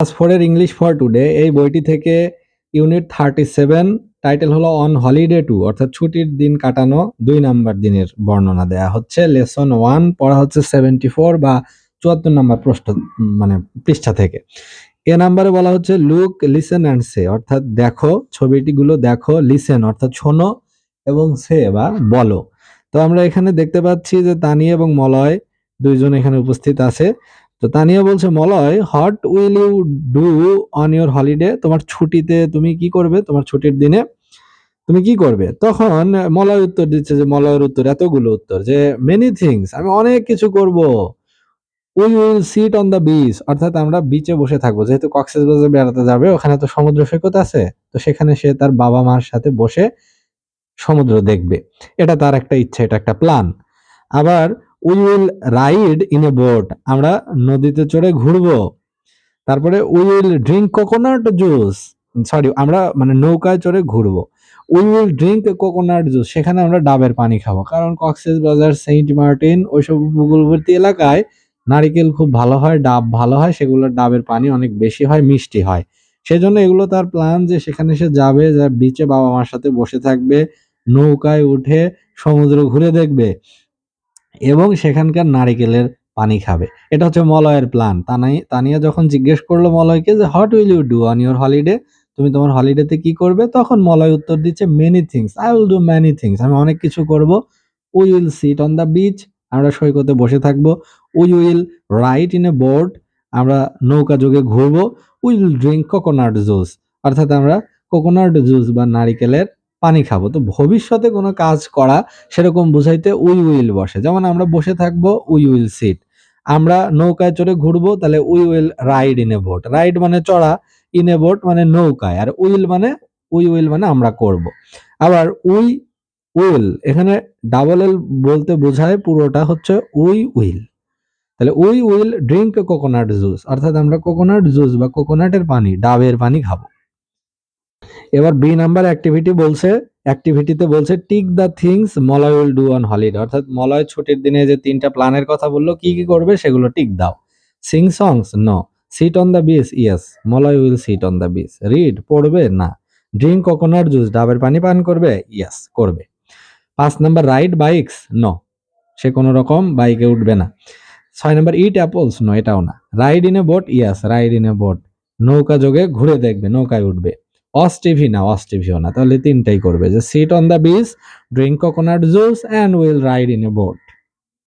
Class ফোরের English for today এই বইটি থেকে ইউনিট থার্টি সেভেন টাইটেল হলো অন হলিডে টু অর্থাৎ ছুটির দিন কাটানো, দুই নাম্বার দিনের বর্ণনা দেয়া হচ্ছে। লেসন ওয়ান পড়া হচ্ছে সেভেন্টি ফোর বা চুয়াত্তর নাম্বার প্রশ্ন মানে পৃষ্ঠা থেকে। এ নাম্বারে বলা হচ্ছে লুক লিসেন অ্যান্ড সে অর্থাৎ দেখো, ছবিটিগুলো দেখো লিসেন অর্থাৎ শোনো এবং সে বা বলো। তো আমরা এখানে দেখতে পাচ্ছি যে তানি এবং মলয় দুইজন এখানে উপস্থিত আছে। তো তানিয়া বলছে, Malay what will you do on your holiday তোমার ছুটিতে তুমি কি করবে? তোমার ছুটির দিনে তুমি কি করবে? তখন মলয় উত্তর দিচ্ছে যে, মলয়ের উত্তর, এতগুলো উত্তর যে মেনি থিংস আমি অনেক কিছু করব। We will sit on the beach অর্থাৎ আমরা বিচে বসে থাকব। যেহেতু কক্সবাজার বেড়াতে যাবে, ওখানে তো সমুদ্র সৈকত আছে, তো সেখানে সে তার বাবা মার সাথে বসে সমুদ্র দেখবে। এটা তার একটা ইচ্ছা, এটা একটা প্ল্যান আবার we will ride in a boat আমরা নদীতে চড়ে ঘুরবো। তারপরে we will drink coconut juice sorry আমরা মানে নৌকায় চড়ে ঘুরবো। We will drink coconut juice সেখানে আমরা ডাবের পানি খাব। কারণ কক্সেস বাজার সেন্ট মার্টিন ওইসব উপকূলবর্তী এলাকায় নারিকেল খুব ভালো হয়, ডাব ভালো হয়, সেগুলোর ডাবের পানি অনেক বেশি হয়, মিষ্টি হয়। সেজন্য এগুলো তার প্ল্যান যে সেখানে সে যাবে, যা বিচে বাবা মার সাথে বসে থাকবে, নৌকায় উঠে সমুদ্র ঘুরে দেখবে। এবং সেখানকার নারিকেলের পানি খাবে। এটা হচ্ছে মলয়ের প্ল্যান তানাই তানিয়া যখন জিজ্ঞেস করল মলয়কে যে what will you do on your holiday তুমি তোমার হলিডেতে কি করবে? তখন মলয় উত্তর দিচ্ছে many things I will do many things আমি অনেক কিছু করব। We will sit on the beach আমরা সৈকতে বসে থাকব। We will ride in a boat আমরা নৌকা যোগে ঘুরবো। We will drink coconut juice অর্থাৎ আমরা কোকোনাট জুস বা নারিকেলের পানি খাব। তো ভবিষ্যতে কোনো কাজ করা সেরকম বুঝাইতে উই উইল বসে। যেমন আমরা বসে থাকব, উই উইল সিট। আমরা নৌকায় চড়ে ঘুরবো, তাহলে we will ride in a boat. Ride মানে চড়া, ইন এ বোট মানে নৌকায়। আর উইল মানে উই উইল মানে আমরা করব। আবার উই উইল, এখানে ডাবল এল বলতে বোঝায় পুরোটা হচ্ছে উই উইল। তাহলে we will drink coconut juice, অর্থাৎ আমরা কোকোনাট জুস বা কোকোনাটের পানি, ডাবের পানি খাব। এবার বি নাম্বার অ্যাক্টিভিটি বলছে অ্যাক্টিভিটিতে বলছে tick the things Malay will do on holiday অর্থাৎ মলয় ছুটির দিনে যে তিনটা প্ল্যানের কথা বলল, কি কি করবে সেগুলো টিক দাও। Sing songs no sit on the beach yes Malay will sit on the beach read পড়বে, না। ড্রিঙ্ক কোকোনাট জুস ডাবের পানি পান করবে ইয়েস করবে। পাঁচ নাম্বার রাইড বাইকস নো সে কোনো রকম বাইকে উঠবে না। ছয় নাম্বার ইট অ্যাপলস নো এটাও না। Ride in a boat yes ride in a boat নৌকা যোগে ঘুরে দেখবে, নৌকায় উঠবে। অস টিভি না অস টিভিও না, তাহলে তিনটাই করবে। যে sit on the beach drink coconut juice and will ride in a boat